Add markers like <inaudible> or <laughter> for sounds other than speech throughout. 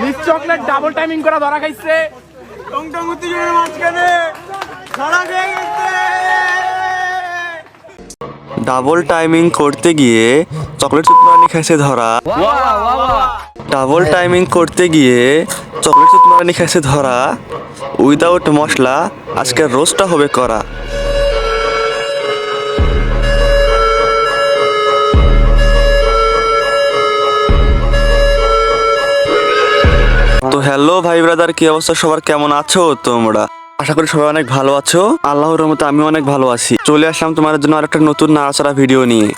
Miss chocolate double timing করা ধরা খাইছে। টং টং উত্তেজনার মাঝখানে ধরা খেয়ে গেছে ডাবল টাইমিং করতে গিয়ে চকলেট চুতমারানি খাইছে ধরা। ডাবল টাইমিং করতে গিয়ে চকলেট চুতমারানি খাইছে ধরা। উইদাউট মশলা আজকে রোস্টটা হবে করা হ্যালো ভাই ব্রাদার কি অবস্থা? সবার কেমন আছো তোমরা? আশা করি সবাই অনেক ভালো আছো। আল্লাহর রহমতে আমি অনেক ভালো আছি। চলে আসলাম তোমাদের জন্য আরেকটা নতুন নাড়াচাড়া ভিডিও নিয়ে।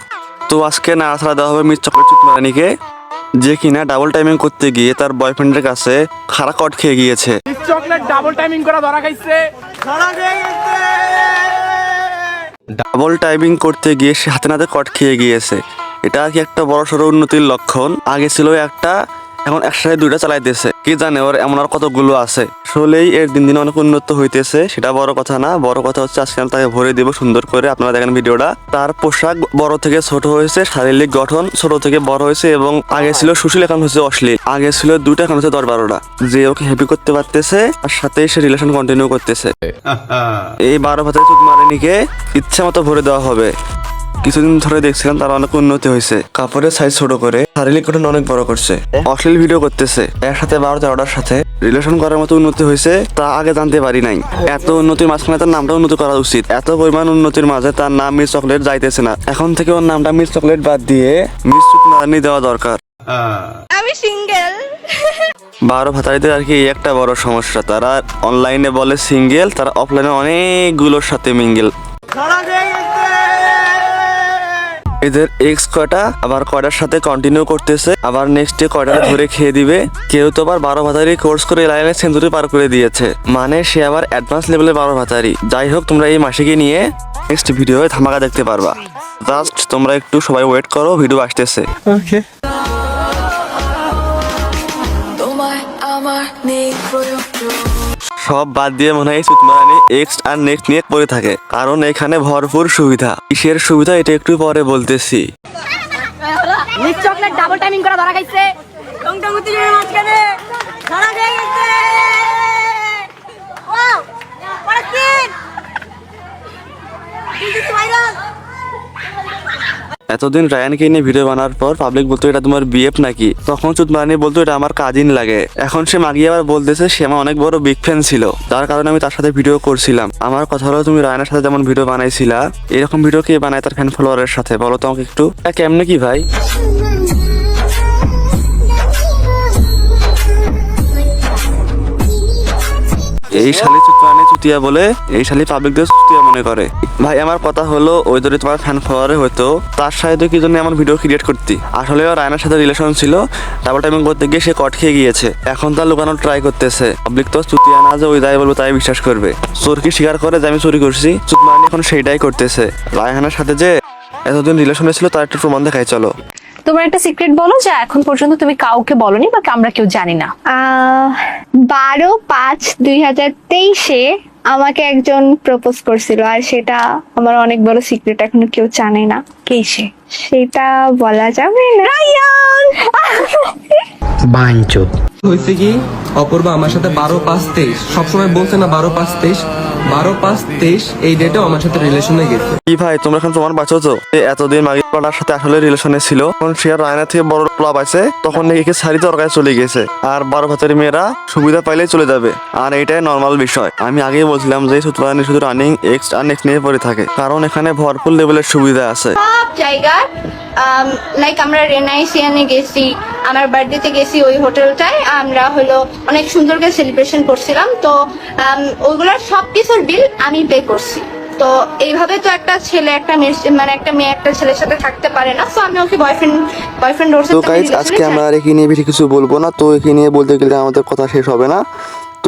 তো আজকে নাড়াচাড়া দেওয়া হবে মিস চকলেট চুতমারানিকে যে কিনা ডাবল টাইমিং করতে গিয়ে তার বয়ফ্রেন্ডের কাছে খারাপ কট খেয়ে গিয়েছে। চকলেট ডাবল টাইমিং করা ধরা খাইছে। ধরা ডাবল টাইমিং করতে গিয়ে সে হাতে নাতে কট খেয়ে গিয়েছে। এটা কি একটা বড় সড়ো উন্নতির লক্ষণ? আগে ছিল একটা এখন একসাথে দুইটা চালাইতেছে কি জানে ওর এমন আর কতগুলো আছে। আসলেই এর দিন দিন অনেক উন্নত হইতেছে সেটা বড় কথা না। বড় কথা হচ্ছে আজকে আমি তাকে ভরে দিব সুন্দর করে। আপনারা দেখেন ভিডিওটা। তার পোশাক বড় থেকে ছোট হয়েছে শারীরিক গঠন ছোট থেকে বড় হয়েছে এবং আগে ছিল সুশীল এখন হচ্ছে অশ্লীল। আগে ছিল দুইটা এখন হচ্ছে দশ বারোটা যে ওকে হ্যাপি করতে পারতেছে আর সাথে সে রিলেশন কন্টিনিউ করতেছে। <laughs> এই বারো ভাতের চুত মারেনিকে ইচ্ছা মতো ভরে দেওয়া হবে। কিছুদিন ধরে দেখছিলাম তার অনেক উন্নতি হয়েছে। কাপড়ের সাইজ ছোট করে শারীরিক গঠন অনেক বড় করছে। অশ্লীল ভিডিও করতেছে। একসাথে বারো তেরোটার সাথে রিলেশন করার মতো উন্নতি হয়েছে তা আগে জানতে পারি নাই। এত উন্নতির মাঝখানে তার নামটা উন্নতি করা উচিত। এত পরিমাণ উন্নতির মাঝে তার নাম মিস চকলেট যাইতেছে না। এখন থেকে ওর নামটা মিস চকলেট বাদ দিয়ে মিস চুকনারানি দেওয়া দরকার। আমি সিঙ্গেল বারো ভাতারিদের আর কি একটা বড় সমস্যা। তারা অনলাইনে বলে সিঙ্গেল তারা অফলাইনে অনেকগুলোর সাথে মিঙ্গেল এদের এক্স কয়টা? আবার কয়টার সাথে কন্টিনিউ করতেছে? আবার নেক্সট ডে কয়টা ধরে খেয়ে দিবে? কেউ তো আবার বারো ভাতারি কোর্স করে লাইনে সেঞ্চুরি পার করে দিয়েছে। মানে সে আবার অ্যাডভান্স লেভেলের বারো ভাতারি। যাই হোক, তোমরা এই মাসিকে নিয়ে নেক্সট ভিডিও ধামাকা দেখতে পারবা। জাস্ট তোমরা একটু সবাই ওয়েট করো ভিডিও আসতেছে। ওকে সব বাদ দিয়ে মনে হয় সুতমানি এক্সট আর নেক্সট নিয়ে পড়ে থাকে। কারণ এখানে ভরপুর সুবিধা। কিসের সুবিধা এটা একটু পরে বলতেছি। ডাবল টাইমিং করা ধরা খাইছে টং টং উত্তেজনার মাঝখানে ধরা খেয়ে গেছে ওয়াও পরের দিন ভাইরাল এতদিন রায়ানকে নিয়ে ভিডিও বানার পর পাবলিক বলতো, এটা তোমার বিএফ নাকি? তখন চুতমারানি বলতো, এটা আমার কাজিন লাগে। এখন সে মাগিয়ে আবার বলতেছে, সে আমার অনেক বড় বিগ ফ্যান ছিল। যার কারণে আমি তার সাথে ভিডিও করছিলাম। আমার কথা হলো, তুমি রায়ানের সাথে যেমন ভিডিও বানাইছিলা, এরকম ভিডিও কে বানায় তার ফ্যান ফলোয়ারের সাথে? বলো তো আমাকে একটু। কেমনে কি ভাই? এই শালি চুতরানি চুতিয়া বলে, এই শালি পাবলিকদের চুতিয়া মনে করে। ভাই, আমার কথা হলো, ওই ধরে তোমার ফ্যান ফলোয়ারে হতো তার সাথে কি জন্য আমার ভিডিও ক্রিয়েট করতি? আসলে রায়নার সাথে রিলেশন ছিল ডাবল টাইমিং করতে গিয়ে সে কট খেয়ে গিয়েছে। এখন তার লুকানোর ট্রাই করতেছে। পাবলিক তো চুতিয়া না যে ওই যাই বলব তাই বিশ্বাস করবে। চোর কি স্বীকার করে যে আমি চুরি করছি? চুতমারানি এখন সেইটাই করতেছে। রায়হানের সাথে যে এতদিন রিলেশনে ছিল তার একটা প্রমাণ দেখাই, চলো। তোমার একটা সিক্রেট বলো যা এখন পর্যন্ত তুমি কাউকে বলনি বা আমরা কেউ জানি না। আহ, বারো পাঁচ দুই হাজার তেইশে আমাকে একজন প্রপোজ করছিল আর সেটা আমার অনেক বড় সিক্রেট এখনও কেউ জানে না। কে সে সেটা বলা যাবে না। হয়েছে কি অপূর্বা আমার সাথে বারো পাঁচ তেইশ। সবসময় বলছে না বারো পাঁচ তেইশ। বারো পাঁচ তেইশ এই ডেটেও আমার সাথে রিলেশনে গেছে। কি ভাই তোমরা এখন প্রমাণ পাচ্ছ তো? যে এতদিন মাগি পাড়ার সাথে আসলে রিলেশনে ছিল। তখন সে রায়না থেকে বড় প্লাব আছে তখন নাকি একে সারি তরকায় চলে গেছে। আর বারো ভাতের মেয়েরা সুবিধা পাইলেই চলে যাবে। আর এটাই নর্মাল বিষয়। আমি আগেই বলছিলাম যে সুতরাং শুধু রানিং এক্স আর নেক্সট নিয়ে পড়ে থাকে। কারণ এখানে ভরপুর লেভেলের সুবিধা আছে। সব জায়গার লাইক আমরা রেনাইসিয়ানে গেছি আমার বার্থডেতে গেছি ওই হোটেলটায় আমরা হলো অনেক সুন্দর করে সেলিব্রেশন করছিলাম। তো ওইগুলোর সব কিছুর বিল আমি পে করছি। তো এইভাবে তো একটা ছেলে একটা মেয়ে মানে একটা মেয়ে একটা ছেলের সাথে থাকতে পারে না। তো আমি ওকে বয়ফ্রেন্ড বয়ফ্রেন্ড ওর সাথে তো গাইজ আজকে আমরা আর এখানে নিয়ে বেশি কিছু বলব না? তো এখানে নিয়ে বলতে গেলে আমাদের কথা শেষ হবে না।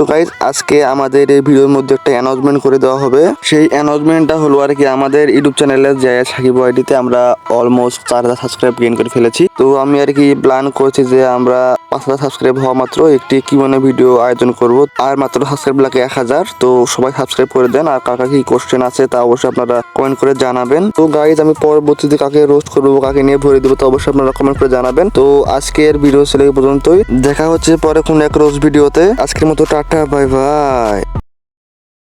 তো গাইজ আজকে আমাদের এই ভিডিওর মধ্যে একটা অ্যানাউন্সমেন্ট করে দেওয়া হবে। সেই অ্যানাউন্সমেন্টটা হলো আর কি আমাদের ইউটিউব চ্যানেলে যে সাকিব আইডিতে আমরা অলমোস্ট চার হাজার সাবস্ক্রাইব গেইন করে ফেলেছি। তো আমি আর কি প্ল্যান করছি যে আমরা পাঁচ হাজার সাবস্ক্রাইব হওয়া মাত্র একটি কি মানে ভিডিও আয়োজন করব। আর মাত্র সাবস্ক্রাইব লাগে এক হাজার, তো সবাই সাবস্ক্রাইব করে দেন। আর কাকা কি কোশ্চেন আছে তা অবশ্যই আপনারা কমেন্ট করে জানাবেন। তো গাইজ আমি পরবর্তীতে কাকে রোস্ট করব, কাকে নিয়ে ভরে দেবো তো অবশ্যই আপনারা কমেন্ট করে জানাবেন। তো আজকের ভিডিও ছিল পর্যন্তই। দেখা হচ্ছে পরে কোন এক রোজ ভিডিওতে আজকের মতো টাটা বাই বাই